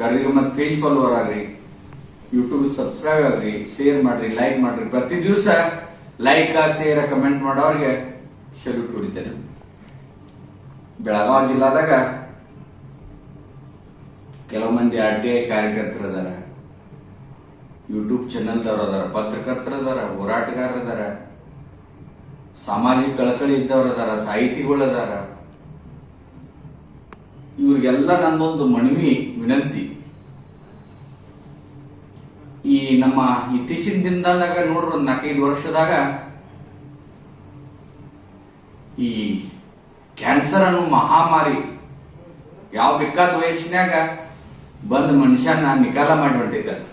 ಗರಿಗ ಮತ್ತು page follower ಆಗ್ರಿ YouTube subscribe ಆಗ್ರಿ ಶೇರ್ ಮಾಡ್ರಿ ಲೈಕ್ ಮಾಡ್ರಿ. ಪ್ರತಿ ದಿವಸ ಲೈಕ್ ಶೇರ್ ಕಮೆಂಟ್ ಮಾಡೋರಿಗೆ ಶಲ್ಯೂಟ್ ಹೊಡಿತೇನೆ. ಬೆಳಗಾವಿ ಜಿಲ್ಲಾದಾಗ ಕೆಲವು ಮಂದಿ ಆರ್ ಟಿ ಐ ಕಾರ್ಯಕರ್ತರು ಅದಾರ. ಯೂಟ್ಯೂಬ್ ಚಾನೆಲ್ದವ್ರು ಅದಾರ ಪತ್ರಕರ್ತರದಾರ ಅದಾರ, ಹೋರಾಟಗಾರರು ಅದಾರ. ಸಾಮಾಜಿಕ ಕಳಕಳಿ ಇದ್ದವ್ರು ಅದಾರ, ಸಾಹಿತಿಗಳು ಅದಾರ. ಇವ್ರಿಗೆಲ್ಲ ನಂದೊಂದು ಮನವಿ, ವಿನಂತಿ. ಈ ನಮ್ಮ ಇತ್ತೀಚಿನ ದಿನದಾಗ ನೋಡ್ರಿ ಒಂದ್ ನಾಲ್ಕೈದು ವರ್ಷದಾಗ ಈ ಕ್ಯಾನ್ಸರ್ ಅನ್ನೋ ಮಹಾಮಾರಿ ಯಾವ ಬೇಕಾದ ವಯಸ್ಸಿನಾಗ ಬಂದ ಮನುಷ್ಯನ ನಿಕಾಲ ಮಾಡಿ ಹೊಂಟಿದ್ದಾರೆ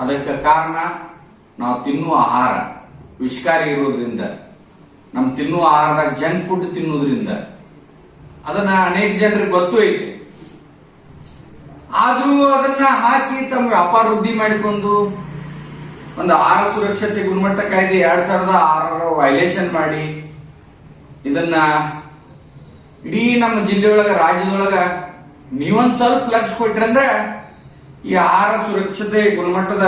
ಅದಕ್ಕೆ ಕಾರಣ ನಾವು ತಿನ್ನುವ ಆಹಾರ ವಿಷಕಾರಿ ಇರೋದ್ರಿಂದ, ನಮ್ ತಿನ್ನುವ ಆಹಾರದಾಗ ಜಂಕ್ ಫುಡ್ ತಿನ್ನೋದ್ರಿಂದ. ಅದನ್ನ ಅನೇಕ ಜನರಿಗೆ ಗೊತ್ತು ಐತೆ. ಆದ್ರೂ ಅದನ್ನ ಹಾಕಿ ತಮ್ಮ ವ್ಯಾಪಾರ ವೃದ್ಧಿ ಮಾಡಿಕೊಂಡು ಒಂದು ಆಹಾರ ಸುರಕ್ಷತೆ ಗುಣಮಟ್ಟ ಕಾಯ್ದೆ ಎರಡ್ ಸಾವಿರದ ಆರರ ವೈಲೇಷನ್ ಮಾಡಿ ಇದನ್ನ ಇಡೀ ನಮ್ಮ ಜಿಲ್ಲೆಯೊಳಗ, ರಾಜ್ಯದೊಳಗ ನೀವೊಂದ್ ಸ್ವಲ್ಪ ಲಕ್ಷ ಕೊಟ್ರಂದ್ರೆ ಈ ಆಹಾರ ಸುರಕ್ಷತೆ ಗುಣಮಟ್ಟದ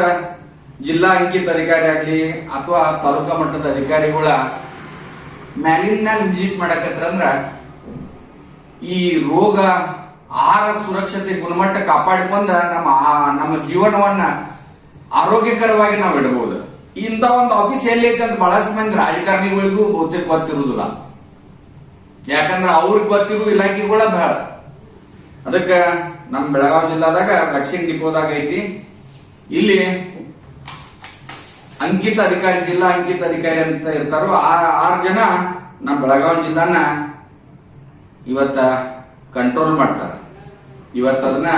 ಜಿಲ್ಲಾ ಅಂಕಿತ ಅಧಿಕಾರಿ ಆಗ್ಲಿ ಅಥವಾ ತಾಲೂಕಾ ಮಟ್ಟದ ಅಧಿಕಾರಿಗಳ ಮ್ಯಾಲಿನ ಮ್ಯಾಲ ವಿಸಿಟ್ ಮಾಡಕತ್ತಂದ್ರ ಈ ರೋಗ ಆಹಾರ ಸುರಕ್ಷತೆ ಗುಣಮಟ್ಟ ಕಾಪಾಡಿಕೊಂಡ ನಮ್ಮ ನಮ್ಮ ಜೀವನವನ್ನ ಆರೋಗ್ಯಕರವಾಗಿ ನಾವು ಇಡಬಹುದು ಇಂಥ ಒಂದು ಆಫೀಸ್ ಎಲ್ಲಿ ಅಂತ ಬಹಳಷ್ಟು ಮಂದಿ ರಾಜಕಾರಣಿಗಳಿಗೂ ಬಹುತೇಕ ಗೊತ್ತಿರುವುದಿಲ್ಲ. ಯಾಕಂದ್ರೆ ಅವ್ರಿಗೆ ಗೊತ್ತಿರುವ ಇಲಾಖೆಗಳ ಬಹಳ. ಅದಕ್ಕೆ ನಮ್ಮ ಬೆಳಗಾವಿ ಜಿಲ್ಲಾದಾಗ ವ್ಯಾಕ್ಸಿನ್ ಡಿಪೋದಾಗ ಐತಿ. ಇಲ್ಲಿ ಅಂಕಿತ ಅಧಿಕಾರಿ, ಜಿಲ್ಲಾ ಅಂಕಿತ ಅಧಿಕಾರಿ ಅಂತ ಇರ್ತಾರೋ ಆ ಆರು ಜನ ನಮ್ಮ ಬೆಳಗಾವಿ ಜಿಲ್ಲಾನ ಇವತ್ತ ಕಂಟ್ರೋಲ್ ಮಾಡ್ತಾರೆ. ಇವತ್ತು ಅದನ್ನ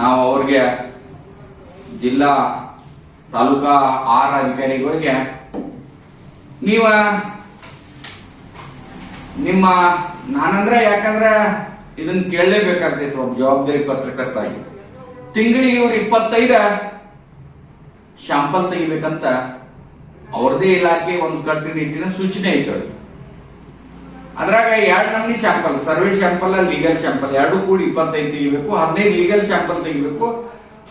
ನಾವು ಅವ್ರಿಗೆ ಜಿಲ್ಲಾ, ತಾಲೂಕಾ ಆರ್ ಅಧಿಕಾರಿಗಳಿಗೆ ನೀವ ನಿಮ್ಮ, ನಾನಂದ್ರೆ ಯಾಕಂದ್ರೆ ಇದನ್ನ ಕೇಳಲೇಬೇಕಾಗ್ತಿತ್ತು, ಒಬ್ಬ ಜವಾಬ್ದಾರಿ ಪತ್ರಕರ್ತಾಗಿ ತಿಂಗಳಿಗೆ ಇವ್ರು ಇಪ್ಪತ್ತೈದ ಶಾಂಪಲ್ ತೆಗಿಬೇಕಂತ ಅವ್ರದೇ ಇಲಾಖೆ ಒಂದು ಕಟ್ಟುನಿಟ್ಟಿನ ಸೂಚನೆ ಐತೆ ಅವ್ರಿಗೆ. ಅದ್ರಾಗ ಎರಡು ನಮ್ನಿ sample survey sample legal sample ಎರಡು ಕೂಡಿ ಇಪ್ಪತ್ತೈದು ತೆಗಿಬೇಕು, ಹದಿನೈದು ಲೀಗಲ್ ಶಾಂಪಲ್ ತೆಗಿಬೇಕು.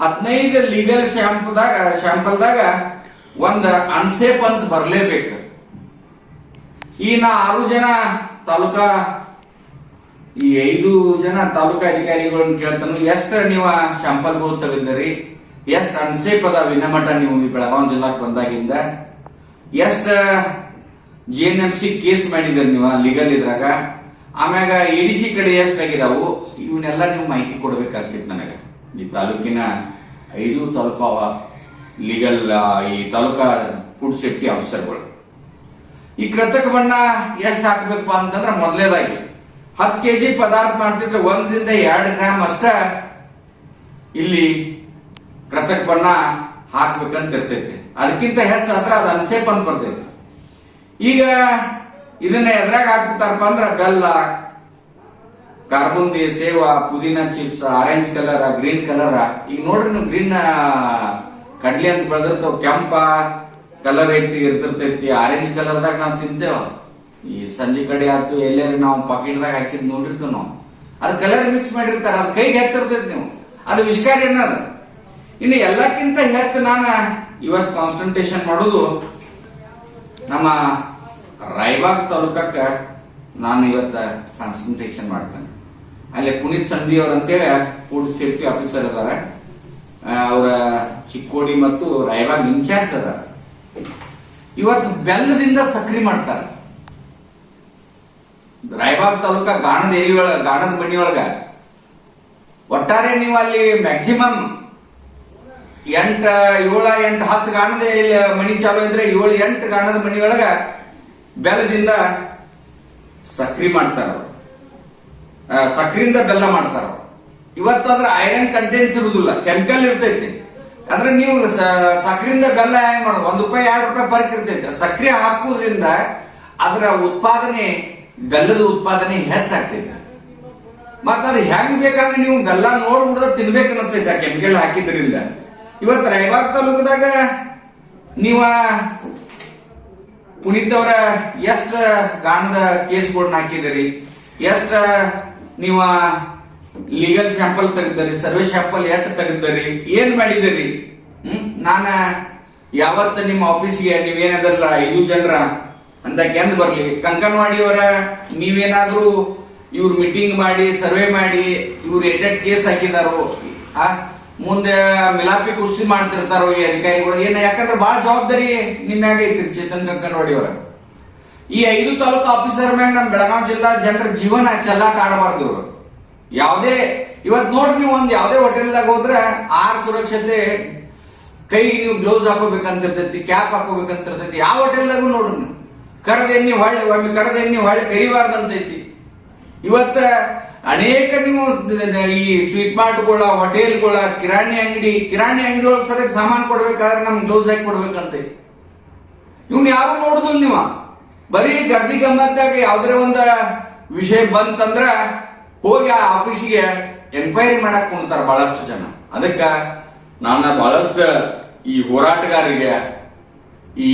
ಹದಿನೈದು ಲೀಗಲ್ ಶಾಂಪಲ್ದಾಗ ಶಾಂಪಲ್ದಾಗ ಒಂದ ಅನ್ಸೇಫ್ ಅಂತ ಬರ್ಲೇಬೇಕು. ಈ ನಾ ಆರು ಜನ ತಾಲೂಕಾ, ಈ ಐದು ಜನ ತಾಲೂಕಾ ಅಧಿಕಾರಿಗಳನ್ನ ಕೇಳ್ತಾನು, ಎಷ್ಟ ನೀವ ಶಾಂಪಲ್ಗಳು ತೆಗೆದಿರಿ ಎಷ್ಟ್ ಅನ್ಸೇಫ್ ಅದಾವ? ವಿನಮಠ ನೀವು ಬೆಳಗಾವಿ ಜಿಲ್ಲಾಕ್ ಬಂದಾಗಿಂದ. ಎಷ್ಟ G N F C case ಮಾಡಿದ್ರಿ ನೀವು ಲೀಗಲ್ ಇದ್ರಾಗ. ಆಮ್ಯಾಗ ಎ ಡಿ ಸಿ ಕಡೆ ಎಷ್ಟಾಗಿದಾವು? ಇವನ್ನೆಲ್ಲ ನೀವು ಮಾಹಿತಿ ಕೊಡ್ಬೇಕಾಗ್ತಿತ್ತು ನನಗೆ ಈ ತಾಲೂಕಿನ ಐದು ತಾಲೂಕಾ ಲೀಗಲ್ ಈ ತಾಲೂಕಾ ಫುಡ್ ಸೇಫ್ಟಿ ಆಫೀಸರ್ಗಳು ಈ ಕೃತಕ ಬಣ್ಣ ಎಷ್ಟು ಹಾಕ್ಬೇಕಪ್ಪ ಅಂತಂದ್ರೆ ಮೊದಲೇದಾಗಿ. ಹತ್ತು ಕೆಜಿ ಪದಾರ್ಥ ಮಾಡ್ತಿದ್ರೆ ಒಂದರಿಂದ ಎರಡು ಗ್ರಾಮ್ ಅಷ್ಟ ಇಲ್ಲಿ ಕೃತಕ ಬಣ್ಣ ಹಾಕ್ಬೇಕಂತ ಇರ್ತೈತಿ ಅದಕ್ಕಿಂತ ಹೆಚ್ಚಾದ್ರೆ ಅದು ಅನ್ಸೇಪ್ ಅಂತ ಬರ್ತೈತಿ. ಈಗ ಇದನ್ನ ಎದ್ರಾಗ ಹಾಕ್ತಾರಪ್ಪ ಅಂದ್ರ ಬೆಲ್ಲ, ಕಾರ್ಬುಂದಿ, ಸೇವ, ಪುದೀನ chips orange colour green colour ಈಗ ನೋಡ್ರಿ ನೀವು ಗ್ರೀನ್ ಕಡ್ಲಿ ಅಂತ ಬೆಳೆದಿರ್ತಾವ, ಕೆಂಪ ಕಲರ್ ಐತಿ, ಇರ್ತಿರ್ತೈತಿ. ಆರೆಂಜ್ ಕಲರ್ದಾಗ ನಾವು ತಿಂತೇವ. ಈ ಸಂಜೆ ಕಡೆ ಆಯ್ತು ಎಲ್ಲಾರು ನಾವು ಪಾಕೆಟ್ದಾಗ ಹಾಕಿದ್ ನೋಡಿರ್ತೇವೆ ನಾವು. ಅದು ಕಲರ್ ಮಿಕ್ಸ್ ಮಾಡಿರ್ತಾರ, ಅದು ಕೈಗೆ ಹತ್ತಿರ್ತೈತಿ ನೀವು. ಅದು ವಿಷಕಾರಿ ಅನ್ನೋದು. ಇನ್ನು ಎಲ್ಲಕ್ಕಿಂತ ಹೆಚ್ಚು ನಾನು ಇವತ್ತು ಕಾನ್ಸಂಟ್ರೇಷನ್ ಮಾಡೋದು ನಮ್ಮ ರಾಯಬಾಗ್ ತಾಲೂಕಕ್ಕ ನಾನು ಇವತ್ತ ಕಾನ್ಸಂಟ್ರೇಷನ್ ಮಾಡ್ತೇನೆ. ಅಲ್ಲಿ ಪುನೀತ್ ಸಂಧಿ ಅವ್ರ ಅಂತೇಳಿ ಫುಡ್ ಸೇಫ್ಟಿ ಆಫೀಸರ್ ಅದಾರ ಅವರ ಚಿಕ್ಕೋಡಿ ಮತ್ತು ರಾಯಬಾಗ್ ಇನ್ಚಾರ್ಜ್ ಅದಾರ. ಇವತ್ತು ಬೆಲ್ಲದಿಂದ ಸಕ್ರಿ ಮಾಡ್ತಾರೆ. ರಾಯಬಾಗ್ ತಾಲೂಕ ಗಾಣದ ಏರಿಯೊಳಗ ಗಾಣದ ಮನಿ ಒಳಗ. ಒಟ್ಟಾರೆ ನೀವು ಅಲ್ಲಿ ಮ್ಯಾಕ್ಸಿಮಮ್ ಎಂಟ, ಏಳ, ಎಂಟು, ಹತ್ತು ಗಾಣದ ಮನಿ ಚಾಲು ಇದ್ರೆ ಏಳು, ಎಂಟು ಗಾಣದ ಮನಿ ಒಳಗ ಬೆಲ್ಲದಿಂದ ಸಕ್ರಿ ಮಾಡ್ತಾರ ಸಕ್ರಿಯಿಂದ ಬೆಲ್ಲ ಮಾಡ್ತಾರ ಇವತ್ತು ಇವತ್ತಾದ್ರ ಐರನ್ ಕಂಟೆಂಟ್ಸ್ ಇರುವುದಿಲ್ಲ ಕೆಮಿಕಲ್ ಇರ್ತೈತಿ. ಅಂದ್ರೆ ನೀವು ಸಕ್ರಿಯಿಂದ ಬೆಲ್ಲ ಹೆಂಗ್ ಮಾಡೋದು, ಒಂದ್ ರೂಪಾಯಿ, ಎರಡು ರೂಪಾಯಿ ಫರ್ಕ್ ಇರ್ತೈತಿ. ಸಕ್ರೆ ಹಾಕುವುದ್ರಿಂದ ಅದರ ಉತ್ಪಾದನೆ, ಬೆಲ್ಲದ ಉತ್ಪಾದನೆ ಹೆಚ್ಚಾಗ್ತೈತಿ. ಮತ್ತ ಅದು ಹೆಂಗ್ ಬೇಕಾದ್ರೆ ನೀವು ಬೆಲ್ಲ ನೋಡ್ಬಿಡ್ದ ತಿನ್ಬೇಕು ಅನಿಸ್ತೈತಿ ಕೆಮಿಕಲ್ ಹಾಕಿದ್ರಿಂದ. ಇವತ್ತು ರೈಬಾಗ್ ತಾಲೂಕದಾಗ ನೀವ ಪುನೀತ್ ಅವರ, ಎಷ್ಟ ಗಾಣದ ಕೇಸ್ಗಳನ್ನ ಹಾಕಿದಿರಿ ಎಷ್ಟ, ನೀವ ಲೀಗಲ್ ಸ್ಯಾಂಪಲ್ ತೆಗೆದರಿ ಸರ್ವೆ ಸ್ಯಾಂಪಲ್ ಎಷ್ಟು ತೆಗೆದರಿ ಏನ್ ಮಾಡಿದಿರಿ ಹ್ಮ್? ನಾನ ಯಾವತ್ತ ನಿಮ್ಮ ಆಫೀಸ್ಗೆ ನೀವೇನದಲ್ಲ ಇದು ಜನರ ಅಂತ ಕೆಂದ್ ಬರ್ಲಿ. ಕಂಕನವಾಡಿಯವರ ನೀವೇನಾದ್ರೂ ಇವ್ರು ಮೀಟಿಂಗ್ ಮಾಡಿ, ಸರ್ವೆ ಮಾಡಿ, ಇವ್ರು ಎಟ್ ಕೇಸ್ ಹಾಕಿದಾರೋ? ಆ? ಮುಂದೆ ಮಿಲಾಪಿ ಕುರ್ಸಿ ಮಾಡ್ತಿರ್ತಾರೋ ಈ ಅಧಿಕಾರಿಗಳು? ಏನ, ಯಾಕಂದ್ರೆ ಬಹಳ ಜವಾಬ್ದಾರಿ ನಿಮ್ಮ್ಯಾಗ ಐತಿ ಚೇತನ್ ಚೇತನ್ ಕಂಕನವಾಡಿಯವರ ಈ ಐದು ತಾಲೂಕು ಆಫೀಸರ್ ಮ್ಯಾಗ ನಮ್ ಬೆಳಗಾವಿ ಜಿಲ್ಲಾ ಜನರ ಜೀವನ ಚೆಲ್ಲಾಟ ಆಡಬಾರ್ದು ಇವರು. ಯಾವುದೇ, ಇವತ್ ನೋಡ್ರಿ ನೀವು ಒಂದು ಯಾವುದೇ ಹೋಟೆಲ್ದಾಗ ಹೋದ್ರೆ ಆರ್ ಸುರಕ್ಷತೆ, ಕೈಗೆ ನೀವು ಗ್ಲೌಸ್ ಹಾಕೋಬೇಕಂತಿರ್ತೈತಿ, ಕ್ಯಾಪ್ ಹಾಕೋಬೇಕಂತಿರ್ತೈತಿ, ಯಾವ ಹೋಟೆಲ್ದಾಗೂ ನೋಡ್ರಿ ನೀವು ಕರೆದ ಎಣ್ಣೆ ಹೊಳ್ಳಿ, ಒಮ್ಮೆ ಕರೆದ ಎಣ್ಣೆ ಹೊಳ್ಳಿ ಕರಿಬಾರ್ದಂತೈತಿ. ಇವತ್ತ ಅನೇಕ ನೀವು ಈ ಸ್ವೀಟ್ ಮಾರ್ಟ್ಗಳ ಹೋಟೆಲ್ಗಳ ಕಿರಾಣಿ ಅಂಗಡಿ ಕಿರಾಣಿ ಅಂಗಡಿ ಒಳಗೆ ಸರಿಯಾಗಿ ಸಾಮಾನು ಕೊಡ್ಬೇಕಾದ್ರೆ ನಮ್ಗೆ ಗ್ಲೌಸ್ ಹಾಕಿ ಕೊಡ್ಬೇಕಂತೆ. ಇವ್ನು ಯಾರು ನೋಡುದಿಲ್ಲ ನೀವ? ಬರೀ ಗರ್ದಿ ಗಮ್ಮತ್ತಾಗ ಯಾವ್ದಾರ ಒಂದ ವಿಷಯ ಬಂತಂದ್ರ ಹೋಗಿ ಆ ಆಫೀಸಿಗೆ ಎನ್ಕ್ವೈರಿ ಮಾಡಕ್ ಕುಣ್ತಾರ ಬಹಳಷ್ಟು ಜನ. ಅದಕ್ಕ ನಾನು ಬಹಳಷ್ಟು ಈ ಹೋರಾಟಗಾರಿಗೆ ಈ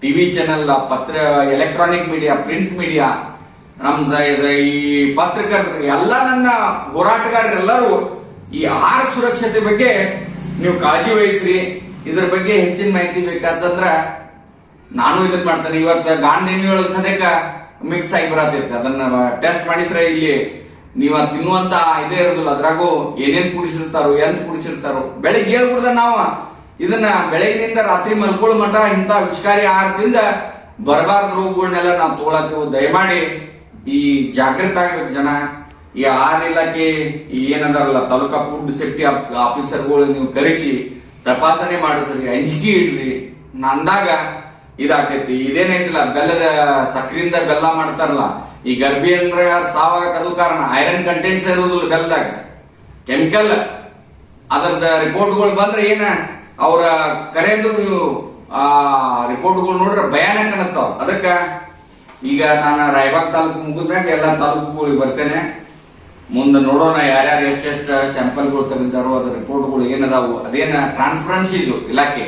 ಟಿವಿ ಚಾನೆಲ್ ಪತ್ರ ಎಲೆಕ್ಟ್ರಾನಿಕ್ ಮೀಡಿಯಾ ಪ್ರಿಂಟ್ ಮೀಡಿಯಾ ನಮ್ ಸ- ಸ- ಈ ಪತ್ರಕರ್ತರು ಎಲ್ಲ ನನ್ನ ಹೋರಾಟಗಾರರೆಲ್ಲರೂ ಈ ಆಹಾರ ಸುರಕ್ಷತೆ ಬಗ್ಗೆ ನೀವು ಕಾಳಜಿ ವಹಿಸ್ರಿ. ಇದ್ರ ಬಗ್ಗೆ ಹೆಚ್ಚಿನ ಮಾಹಿತಿ ಬೇಕಾದಂದ್ರ ನಾನು ಇದನ್ ಮಾಡ್ತೇನೆ. ಇವತ್ತು ಗಾಂಧಿ ಒಳಗೆ ಸದ್ಯಕ್ಕ ಮಿಕ್ಸ್ ಆಗಿ ಬರತೈತೆ. ಅದನ್ನ ಟೆಸ್ಟ್ ಮಾಡಿಸ್ರೆ ಇಲ್ಲಿ ನೀವ ತಿನ್ನುವಂತ ಇದೇ ಇರೋದಿಲ್ಲ. ಅದ್ರಾಗೂ ಏನೇನ್ ಕುಡಿಸಿರ್ತಾರೋ, ಎಂತ ಕುಡಿಸಿರ್ತಾರೋ, ಬೆಳಿಗ್ಗೆ ಹೇಳ್ಬಿಡ್ದ ನಾವು. ಇದನ್ನ ಬೆಳಗಿನಿಂದ ರಾತ್ರಿ ಮಲ್ಕೊಳ್ಳೋ ಮಟ ಇಂಥ ವಿಷಕಾರಿ ಆಹಾರದಿಂದ ಬರಬಾರದ ರೋಗಗಳನ್ನೆಲ್ಲ ನಾವು ತಗೊಳತ್ತೀವಿ. ದಯಮಾಡಿ ಈ ಜಾಗೃತ ಆಗ್ಬೇಕು ಜನ. ಈ ಆರ್ ಇಲಾಖೆ ಏನದಾರಲ್ಲ, ತಾಲೂಕಾ ಫುಡ್ ಸೇಫ್ಟಿ ಆಫೀಸರ್ಗಳು ನೀವು ಕರೆಸಿ, ತಪಾಸಣೆ ಮಾಡಿಸ್ರಿ ಅಂಜಿಕೆ ಇಡ್ರಿ. ನಂದಾಗ ಇದಾಕೈತಿ ಇದೇನೈತಿಲ್ಲ ಬೆಲ್ಲದ ಸಕ್ಕರಿಂದ ಬೆಲ್ಲ ಮಾಡ್ತಾರಲ್ಲ, ಈ ಗರ್ಭಿ ಅಂದ್ರೆ ಸಾವಾಗಕ್ಕೆ ಅದು ಕಾರಣ. ಐರನ್ ಕಂಟೆಂಟ್ಸ್ ಇರೋದಿಲ್ಲ ಬೆಲ್ಲದಾಗ. ಕೆಮಿಕಲ್. ಅದರದ ರಿಪೋರ್ಟ್ಗಳು ಬಂದ್ರೆ ಏನ, ಅವರ ಕರೆದು ನೀವು, ಆ, ರಿಪೋರ್ಟ್ಗಳು ನೋಡ್ರೆ ಭಯಾನಕ ಅನಿಸ್ತಾವ. ಅದಕ್ಕ ಈಗ ನಾನು ರಾಯಬಾಗ್ ತಾಲೂಕು ಮುಗಿದ್ಮ್ಯಾಗ ಎಲ್ಲ ತಾಲೂಕುಗಳಿಗೆ ಬರ್ತೇನೆ. ಮುಂದೆ ನೋಡೋಣ ಯಾರ್ಯಾರು ಎಷ್ಟೆಷ್ಟು ಸ್ಯಾಂಪಲ್ಗಳು ತೆಗೆದಾರೋ ಅದ್ರ ರಿಪೋರ್ಟ್ಗಳು ಏನದಾವು, ಅದೇನ ಟ್ರಾನ್ಸ್ಪರೆನ್ಸಿ ಇದು ಇಲಾಖೆ.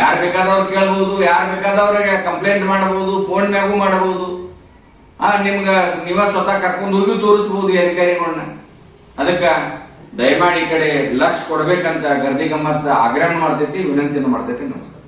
ಯಾರು ಬೇಕಾದವ್ರು ಕೇಳ್ಬೋದು, ಯಾರು ಬೇಕಾದವ್ರಿಗೆ ಕಂಪ್ಲೇಂಟ್ ಮಾಡಬಹುದು ಫೋನ್ ಮ್ಯಾಗೂ ಮಾಡಬಹುದು ಆ, ನಿಮ್ಗೆ ನೀವ ಸ್ವತಃ ಕರ್ಕೊಂಡು ಹೋಗಿ ತೋರಿಸಬಹುದು ಅಧಿಕಾರಿಗಳನ್ನ ಅದಕ್ಕ ದಯಮಾಡಿ ಈ ಕಡೆ ಲಕ್ಷ ಕೊಡ್ಬೇಕಂತ ಗರ್ದಿ ಗಮ್ಮತ್ ಆಗ್ರಹ ಮಾಡ್ತೈತಿ ವಿನಂತಿಯನ್ನು ಮಾಡ್ತೈತಿ, ನಮಸ್ಕಾರ.